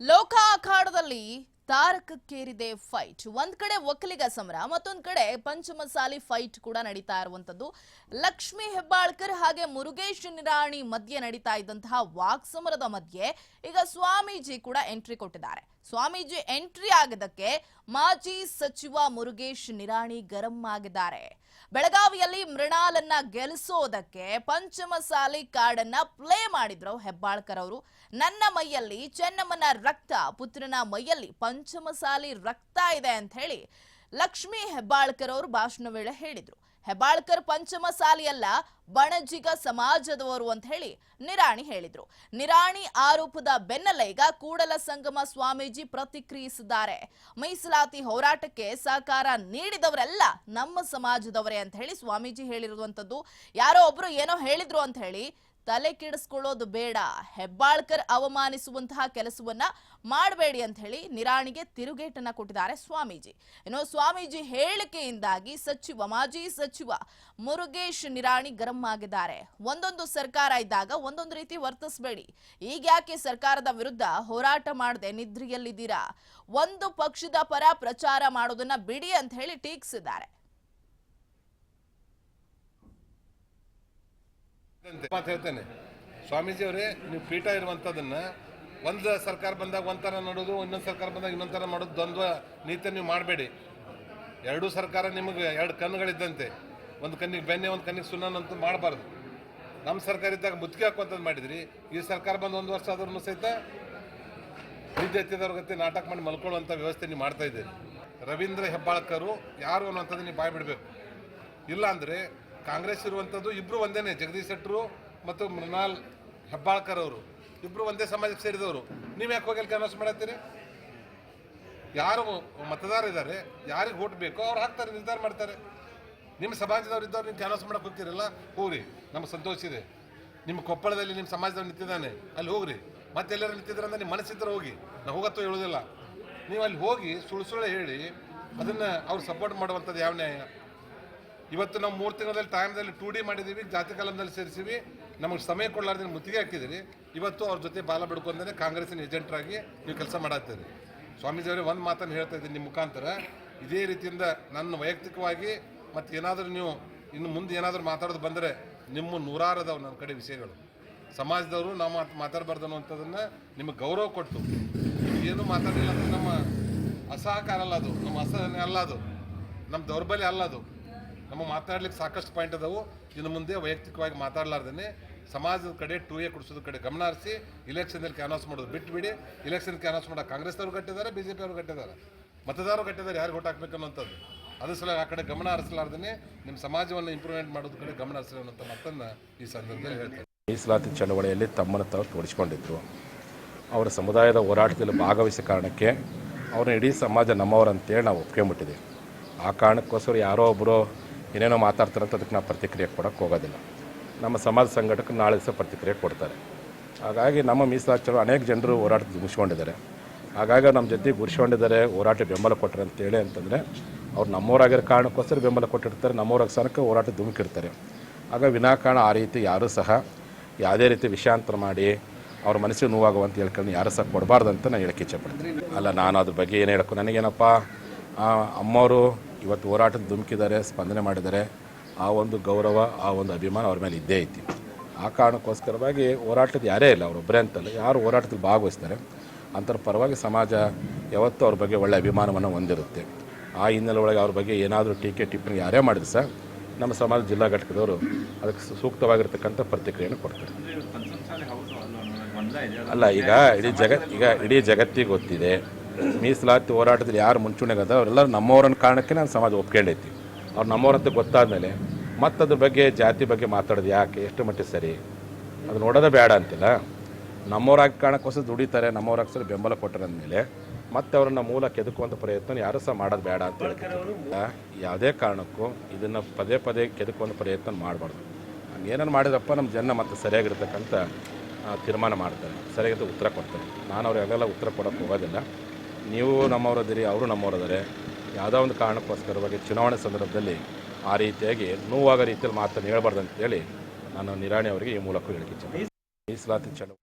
ಲೋಕ ಅಖಾಡದಲ್ಲಿ ತಾರಕಕ್ಕೇರಿದೆ ಫೈಟ್ ಒಂದ್ ಕಡೆ ಒಕ್ಕಲಿಗ ಸಮರ, ಮತ್ತೊಂದ್ ಕಡೆ ಪಂಚಮಸಾಲಿ ಫೈಟ್ ಕೂಡ ನಡೀತಾ ಇರುವಂತದ್ದು ಲಕ್ಷ್ಮಿ ಹೆಬ್ಬಾಳ್ಕರ್ ಹಾಗೆ ಮುರುಗೇಶ್ ನಿರಾಣಿ ಮಧ್ಯೆ ನಡೀತಾ ಇದ್ದಂತಹ ವಾಕ್ಸಮರದ ಮಧ್ಯೆ ಈಗ ಸ್ವಾಮೀಜಿ ಕೂಡ ಎಂಟ್ರಿ ಕೊಟ್ಟಿದ್ದಾರೆ. ಸ್ವಾಮೀಜಿ ಎಂಟ್ರಿ ಆಗದಕ್ಕೆ ಮಾಜಿ ಸಚಿವ ಮುರುಗೇಶ್ ನಿರಾಣಿ ಗರಂ ಆಗಿದ್ದಾರೆ. ಬೆಳಗಾವಿಯಲ್ಲಿ ಮೃಣಾಲನ್ನ ಗೆಲ್ಲಿಸೋದಕ್ಕೆ ಪಂಚಮಸಾಲಿ ಕಾರ್ಡನ್ನ ಪ್ಲೇ ಮಾಡಿದ್ರು ಹೆಬ್ಬಾಳ್ಕರ್ ಅವರು. ನನ್ನ ಮೈಯಲ್ಲಿ ಚೆನ್ನಮ್ಮನ ರಕ್ತ, ಪುತ್ರನ ಮೈಯಲ್ಲಿ ಪಂಚಮಸಾಲಿ ರಕ್ತ ಇದೆ ಅಂತ ಹೇಳಿ ಲಕ್ಷ್ಮಿ ಹೆಬ್ಬಾಳ್ಕರ್ ಅವರು ಭಾಷಣ ವೇಳೆ ಹೇಳಿದ್ರು. ಹೆಬ್ಬಾಳ್ಕರ್ ಪಂಚಮ ಸಾಲಿಯಲ್ಲ, ಬಣಜಿಗ ಸಮಾಜದವರು ಅಂತ ಹೇಳಿ ನಿರಾಣಿ ಹೇಳಿದ್ರು. ನಿರಾಣಿ ಆರೋಪದ ಬೆನ್ನಲ್ಲೇ ಈಗ ಕೂಡಲ ಸಂಗಮ ಸ್ವಾಮೀಜಿ ಪ್ರತಿಕ್ರಿಯಿಸಿದ್ದಾರೆ. ಮೀಸಲಾತಿ ಹೋರಾಟಕ್ಕೆ ಸಹಕಾರ ನೀಡಿದವರೆಲ್ಲ ನಮ್ಮ ಸಮಾಜದವರೇ ಅಂತ ಹೇಳಿ ಸ್ವಾಮೀಜಿ ಹೇಳಿರುವಂತದ್ದು ಯಾರೋ ಒಬ್ರು ಏನೋ ಹೇಳಿದ್ರು ಅಂತ ಹೇಳಿ ತಲೆ ಕೆಡಿಸ್ಕೊಳ್ಳೋದು ಬೇಡ, ಹೆಬ್ಬಾಳ್ಕರ್ ಅವಮಾನಿಸುವಂತಹ ಕೆಲಸವನ್ನ ಮಾಡಬೇಡಿ ಅಂತ ಹೇಳಿ ನಿರಾಣಿಗೆ ತಿರುಗೇಟನ್ನ ಕೊಟ್ಟಿದ್ದಾರೆ ಸ್ವಾಮೀಜಿ. ಇನ್ನು ಸ್ವಾಮೀಜಿ ಹೇಳಿಕೆಯಿಂದಾಗಿ ಸಚಿವ, ಮಾಜಿ ಸಚಿವ ಮುರುಗೇಶ್ ನಿರಾಣಿ ಗರಂ ಆಗಿದ್ದಾರೆ. ಒಂದೊಂದು ಸರ್ಕಾರ ಇದ್ದಾಗ ಒಂದೊಂದು ರೀತಿ ವರ್ತಿಸಬೇಡಿ. ಈಗ ಯಾಕೆ ಸರ್ಕಾರದ ವಿರುದ್ಧ ಹೋರಾಟ ಮಾಡದೆ ನಿದ್ರೆಯಲ್ಲಿದ್ದೀರಾ? ಒಂದು ಪಕ್ಷದ ಪರ ಪ್ರಚಾರ ಮಾಡೋದನ್ನ ಬಿಡಿ ಅಂತ ಹೇಳಿ ಟೀಕಿಸಿದ್ದಾರೆ. ಮಾತು ಹೇಳ್ತೇನೆ. ಸ್ವಾಮೀಜಿಯವರೇ, ನೀವು ಪೀಠ ಇರುವಂಥದ್ದನ್ನ ಒಂದು ಸರ್ಕಾರ ಬಂದಾಗ ಒಂಥರ ನೋಡೋದು, ಇನ್ನೊಂದು ಸರ್ಕಾರ ಬಂದಾಗ ಇನ್ನೊಂದು ಥರ ಮಾಡೋದು, ದ್ವಂದ್ವ ನೀತಿ ನೀವು ಮಾಡಬೇಡಿ. ಎರಡೂ ಸರ್ಕಾರ ನಿಮಗೆ ಎರಡು ಕಣ್ಣುಗಳಿದ್ದಂತೆ. ಒಂದು ಕಣ್ಣಿಗೆ ಬೆನ್ನೆ, ಒಂದು ಕಣ್ಣಿಗೆ ಸುಣ್ಣನ ಅಂತ ಮಾಡಬಾರ್ದು. ನಮ್ಮ ಸರ್ಕಾರ ಇದ್ದಾಗ ಮುತ್ತಿಗೆ ಹಾಕುವಂಥದ್ದು ಮಾಡಿದ್ರಿ. ಈ ಸರ್ಕಾರ ಬಂದು ಒಂದು ವರ್ಷ ಆದ್ರೂ ಸಹಿತ ನಿದ್ದೆ ಎತ್ತಿದವ್ರ ಗತಿ ನಾಟಕ ಮಾಡಿ ಮಲ್ಕೊಳ್ಳುವಂಥ ವ್ಯವಸ್ಥೆ ನೀವು ಮಾಡ್ತಾ ಇದ್ದೀರಿ. ರವೀಂದ್ರ ಹೆಬ್ಬಾಳ್ಕರು ಯಾರು ಅನ್ನೋಂಥದ್ದು ನೀವು ಬಾಯ್ ಬಿಡಬೇಕು. ಇಲ್ಲ ಅಂದರೆ ಕಾಂಗ್ರೆಸ್ ಇರುವಂಥದ್ದು ಇಬ್ಬರು ಒಂದೇನೆ, ಜಗದೀಶ್ ಶೆಟ್ಟರು ಮತ್ತು ಮೃಣಾಲ್ ಹೆಬ್ಬಾಳ್ಕರ್ ಅವರು. ಇಬ್ಬರು ಒಂದೇ ಸಮಾಜಕ್ಕೆ ಸೇರಿದವರು. ನೀವು ಯಾಕೆ ಹೋಗಿ ಅಲ್ಲಿ ಮಾಡತ್ತೀರಿ? ಯಾರು ಮತದಾರ ಇದ್ದಾರೆ ಯಾರಿಗೆ ಓಟ್ ಬೇಕೋ ಅವ್ರು ಹಾಕ್ತಾರೆ, ನಿರ್ಧಾರ ಮಾಡ್ತಾರೆ. ನಿಮ್ಮ ಸಮಾಜದವ್ರು ಇದ್ದವ್ರು ನೀವು ಕ್ಯಾನ್ವಾಸ್ ಮಾಡಕ್ಕೆ ಹೋಗ್ತೀರಲ್ಲ? ಹೋಗ್ರಿ, ನಮ್ಗೆ ಸಂತೋಷ ಇದೆ. ನಿಮ್ಮ ಕೊಪ್ಪಳದಲ್ಲಿ ನಿಮ್ಮ ಸಮಾಜದವ್ರು ನಿಂತಿದ್ದಾನೆ, ಅಲ್ಲಿ ಹೋಗ್ರಿ. ಮತ್ತೆ ಎಲ್ಲರೂ ನಿಂತಿದ್ರೆ ಅಂದ್ರೆ ನಿಮ್ಮ ಮನಸ್ಸಿದ್ರೆ ಹೋಗಿ. ನಾವು ಹೋಗತ್ತೋ ಹೇಳೋದಿಲ್ಲ. ನೀವು ಅಲ್ಲಿ ಹೋಗಿ ಸುಳ್ಳು ಸುಳ್ಳು ಹೇಳಿ, ಅದನ್ನು ಅವ್ರು ಸಪೋರ್ಟ್ ಮಾಡುವಂಥದ್ದು ಯಾವ ನ್ಯಾಯ? ಇವತ್ತು ನಾವು ಮೂರು ತಿಂಗಳಲ್ಲಿ ಟೈಮ್ದಲ್ಲಿ ಟೂ ಡಿ ಮಾಡಿದ್ದೀವಿ, ಜಾತಿ ಕಲಂದಲ್ಲಿ ಸೇರಿಸಿವಿ. ನಮಗೆ ಸಮಯ ಕೊಡಲಾರ್ದೆ ಮುತ್ತಿಗೆ ಹಾಕಿದ್ದೀರಿ. ಇವತ್ತು ಅವ್ರ ಜೊತೆ ಬಾಲ ಬಿಡ್ಕೊಂಡೇ ಕಾಂಗ್ರೆಸ್ಸಿನ ಏಜೆಂಟ್ರಾಗಿ ನೀವು ಕೆಲಸ ಮಾಡಾಕ್ತೀರಿ. ಸ್ವಾಮೀಜಿಯವರೇ ಒಂದು ಮಾತನ್ನು ಹೇಳ್ತಾ ಇದ್ದೀನಿ ನಿಮ್ಮ ಮುಖಾಂತರ. ಇದೇ ರೀತಿಯಿಂದ ನನ್ನ ವೈಯಕ್ತಿಕವಾಗಿ ಮತ್ತು ಏನಾದರೂ ನೀವು ಇನ್ನು ಮುಂದೆ ಏನಾದರೂ ಮಾತಾಡೋದು ಬಂದರೆ ನಿಮ್ಮ ನೂರಾರು ನನ್ನ ಕಡೆ ವಿಷಯಗಳು. ಸಮಾಜದವರು ನಾವು ಮಾತು ಮಾತಾಡಬಾರ್ದು ಅನ್ನುವಂಥದ್ದನ್ನು ನಿಮಗೆ ಗೌರವ ಕೊಟ್ಟು, ಏನು ಮಾತಾಡಲಿಲ್ಲ ಅಂದ್ರೆ ನಮ್ಮ ಅಸಹಕಾರ ಅಲ್ಲ ಅದು, ನಮ್ಮ ಅಸಹನೆ ಅಲ್ಲ ಅದು, ನಮ್ಮ ದೌರ್ಬಲ್ಯ ಅಲ್ಲ ಅದು. ನಮ್ಮ ಮಾತಾಡ್ಲಿಕ್ಕೆ ಸಾಕಷ್ಟು ಪಾಯಿಂಟ್ ಅದಾವು ಇನ್ನು ಮುಂದೆ ವೈಯಕ್ತಿಕವಾಗಿ ಮಾತಾಡಲಾರ್ದೇ ಸಮಾಜದ ಕಡೆ ಟೂ ಎ ಕೊಡಿಸೋದ ಕಡೆ ಗಮನ ಹರಿಸಿ ಇಲೆಕ್ಷನ್ದಲ್ಲಿ ಅನೌನ್ಸ್ ಮಾಡೋದು ಬಿಟ್ಬಿಡಿ. ಇಲೆಕ್ಷನ್ ಅನೌನ್ಸ್ ಮಾಡೋ ಕಾಂಗ್ರೆಸ್ನವ್ರು ಕಟ್ಟಿದ್ದಾರೆ ಬಿ ಜೆ ಪಿಯವರು ಕಟ್ಟಿದ್ದಾರೆ. ಮತದಾರರು ಕಟ್ಟಿದ್ದಾರೆ ಯಾರು ಓಟ್ ಹಾಕ್ಬೇಕು ಅನ್ನೋಂಥದ್ದು. ಅದ್ರ ಸಲ ಆ ಕಡೆ ಗಮನ ಹರಿಸಲಾರ್ದೇ ನಿಮ್ಮ ಸಮಾಜವನ್ನು ಇಂಪ್ರೂವ್ಮೆಂಟ್ ಮಾಡೋದ್ರ ಕಡೆ ಗಮನ ಹರಿಸಲಿ ಅನ್ನೋಂಥ ಈ ಸಂದರ್ಭದಲ್ಲಿ ಹೇಳ್ತೇನೆ ಮೀಸಲಾತಿ ಚಳವಳಿಯಲ್ಲಿ ತಮ್ಮನ್ನು ತಾವು ತೋರಿಸ್ಕೊಂಡಿದ್ರು. ಅವರ ಸಮುದಾಯದ ಹೋರಾಟದಲ್ಲಿ ಭಾಗವಹಿಸೋ ಕಾರಣಕ್ಕೆ ಅವರ ಇಡೀ ಸಮಾಜ ನಮ್ಮವರಂತೇಳಿ ನಾವು ಒಪ್ಕೊಂಬಿಟ್ಟಿದ್ದೀವಿ ಆ ಕಾರಣಕ್ಕೋಸ್ಕರ ಯಾರೋ ಒಬ್ಬರು ಏನೇನೋ ಮಾತಾಡ್ತಾರೆ ಅಂತ ಅದಕ್ಕೆ ನಾವು ಪ್ರತಿಕ್ರಿಯೆ ಕೊಡೋಕ್ಕೆ ಹೋಗೋದಿಲ್ಲ. ನಮ್ಮ ಸಮಾಜ ಸಂಘಟಕ್ಕೆ ನಾಳೆ ದಿವಸ ಪ್ರತಿಕ್ರಿಯೆ ಕೊಡ್ತಾರೆ. ಹಾಗಾಗಿ ನಮ್ಮ ಮೀಸಲಾಚರು ಅನೇಕ ಜನರು ಹೋರಾಟ ಮುಗಿಸ್ಕೊಂಡಿದ್ದಾರೆ. ಹಾಗಾಗಿ ನಮ್ಮ ಜೊತೆ ಗುರ್ಸ್ಕೊಂಡಿದ್ದಾರೆ, ಹೋರಾಟ ಬೆಂಬಲ ಕೊಟ್ಟರೆ ಅಂತೇಳಿ ಅಂತಂದರೆ ಅವ್ರು ನಮ್ಮೂರಾಗಿರೋ ಕಾರಣಕ್ಕೋಸ್ಕರ ಬೆಂಬಲ ಕೊಟ್ಟಿರ್ತಾರೆ, ನಮ್ಮೂರ ಸ್ಥಾನಕ್ಕೆ ಹೋರಾಟ ಧುಮುಕಿರ್ತಾರೆ ಆಗ ವಿನಾಕಾರಣ ಆ ರೀತಿ ಯಾರೂ ಸಹ ಯಾವುದೇ ರೀತಿ ವಿಷಾಂತರ ಮಾಡಿ ಅವ್ರ ಮನಸ್ಸಿಗೆ ನೋವಾಗುವಂತ ಹೇಳ್ಕೊಂಡು ಯಾರು ಸಹ ಕೊಡಬಾರ್ದು ಅಂತ ನಾನು ಹೇಳಕ್ಕೆ ಇಚ್ಛೆಪಡ್ತೀನಿ ಅಲ್ಲ, ನಾನು ಅದ್ರ ಬಗ್ಗೆ ಏನು ಹೇಳಕ್ಕೂ ನನಗೇನಪ್ಪ ಅಮ್ಮವರು ಇವತ್ತು ಹೋರಾಟದ ಧುಮುಕಿದ್ದಾರೆ ಸ್ಪಂದನೆ ಮಾಡಿದ್ದಾರೆ ಆ ಒಂದು ಗೌರವ, ಆ ಒಂದು ಅಭಿಮಾನ ಅವ್ರ ಮೇಲೆ ಇದ್ದೇ ಐತಿ. ಆ ಕಾರಣಕ್ಕೋಸ್ಕರವಾಗಿ ಹೋರಾಟದ ಯಾರೇ ಇಲ್ಲ, ಅವರೊಬ್ಬರೇ ಅಂತಲ್ಲ, ಯಾರು ಹೋರಾಟದಲ್ಲಿ ಭಾಗವಹಿಸ್ತಾರೆ ಅಂಥರ ಪರವಾಗಿ ಸಮಾಜ ಯಾವತ್ತೂ ಅವ್ರ ಬಗ್ಗೆ ಒಳ್ಳೆ ಅಭಿಮಾನವನ್ನು ಹೊಂದಿರುತ್ತೆ. ಆ ಹಿನ್ನೆಲೆ ಒಳಗೆ ಅವ್ರ ಬಗ್ಗೆ ಏನಾದರೂ ಟೀಕೆ, ಟಿಪ್ಪಣಿ ಯಾರೇ ಮಾಡಿದ್ರು ಸಹ ನಮ್ಮ ಸಮಾಜ ಜಿಲ್ಲಾ ಘಟಕದವರು ಅದಕ್ಕೆ ಸೂಕ್ತವಾಗಿರ್ತಕ್ಕಂಥ ಪ್ರತಿಕ್ರಿಯೆಯನ್ನು ಕೊಡ್ತಾರೆ. ಅಲ್ಲ, ಈಗ ಇಡೀ ಜಗತ್, ಈಗ ಇಡೀ ಜಗತ್ತಿಗೆ ಗೊತ್ತಿದೆ ಮೀಸಲಾತಿ ಹೋರಾಟದಲ್ಲಿ ಯಾರು ಮುಂಚೂಣಿಗದ ಅವರೆಲ್ಲರೂ ನಮ್ಮವರನ್ನ ಕಾರಣಕ್ಕೆ ನಾನು ಸಮಾಜ ಒಪ್ಕೊಂಡೈತಿ ಅವ್ರು ನಮ್ಮವ್ರಂತ ಗೊತ್ತಾದಮೇಲೆ ಮತ್ತು ಅದ್ರ ಬಗ್ಗೆ, ಜಾತಿ ಬಗ್ಗೆ ಮಾತಾಡೋದು ಯಾಕೆ? ಎಷ್ಟು ಮಟ್ಟಿಗೆ ಸರಿ? ಅದು ನೋಡೋದೇ ಬೇಡ ಅಂತಿಲ್ಲ. ನಮ್ಮವ್ರಾಗಿ ಕಾರಣಕ್ಕೋಸ್ಕರ ದುಡಿತಾರೆ ನಮ್ಮವ್ರಾಗ್ಸರ ಬೆಂಬಲ ಕೊಟ್ಟರೆ ಅಂದಮೇಲೆ ಮತ್ತೆ ಅವರನ್ನ ಮೂಲ ಕೆದಕುವಂಥ ಪ್ರಯತ್ನ ಯಾರು ಸಹ ಮಾಡೋದು ಬೇಡ ಅಂತ ಹೇಳ್ತಾರೆ ಯಾವುದೇ ಕಾರಣಕ್ಕೂ ಇದನ್ನು ಪದೇ ಪದೇ ಕೆದಕುವಂಥ ಪ್ರಯತ್ನ ಮಾಡಬಾರ್ದು. ಏನೇನು ಮಾಡಿದ್ರಪ್ಪ ನಮ್ಮ ಜನ ಮತ್ತೆ ಸರಿಯಾಗಿರ್ತಕ್ಕಂಥ ತೀರ್ಮಾನ ಮಾಡ್ತಾರೆ ಸರಿಯಾದ ಉತ್ತರ ಕೊಡ್ತಾರೆ. ನಾನು ಅವ್ರಿಗೆಲ್ಲ ಉತ್ತರ ಕೊಡೋಕ್ಕೆ ಹೋಗೋದಿಲ್ಲ. ನೀವು ನಮ್ಮವರದಿರಿ, ಅವರು ನಮ್ಮವರದಾರೆ. ಯಾವುದೋ ಒಂದು ಕಾರಣಕ್ಕೋಸ್ಕರವಾಗಿ ಚುನಾವಣೆ ಸಂದರ್ಭದಲ್ಲಿ ಆ ರೀತಿಯಾಗಿ ನೋವಾಗೋ ರೀತಿಯಲ್ಲಿ ಮಾತನ್ನು ಹೇಳ್ಬಾರ್ದು ಅಂತೇಳಿ ನಾನು ನಿರಾಣಿ ಅವರಿಗೆ ಈ ಮೂಲಕ ಹೇಳಿಕೆ ಮೀಸಲಾತಿ ಚಳವಳಿ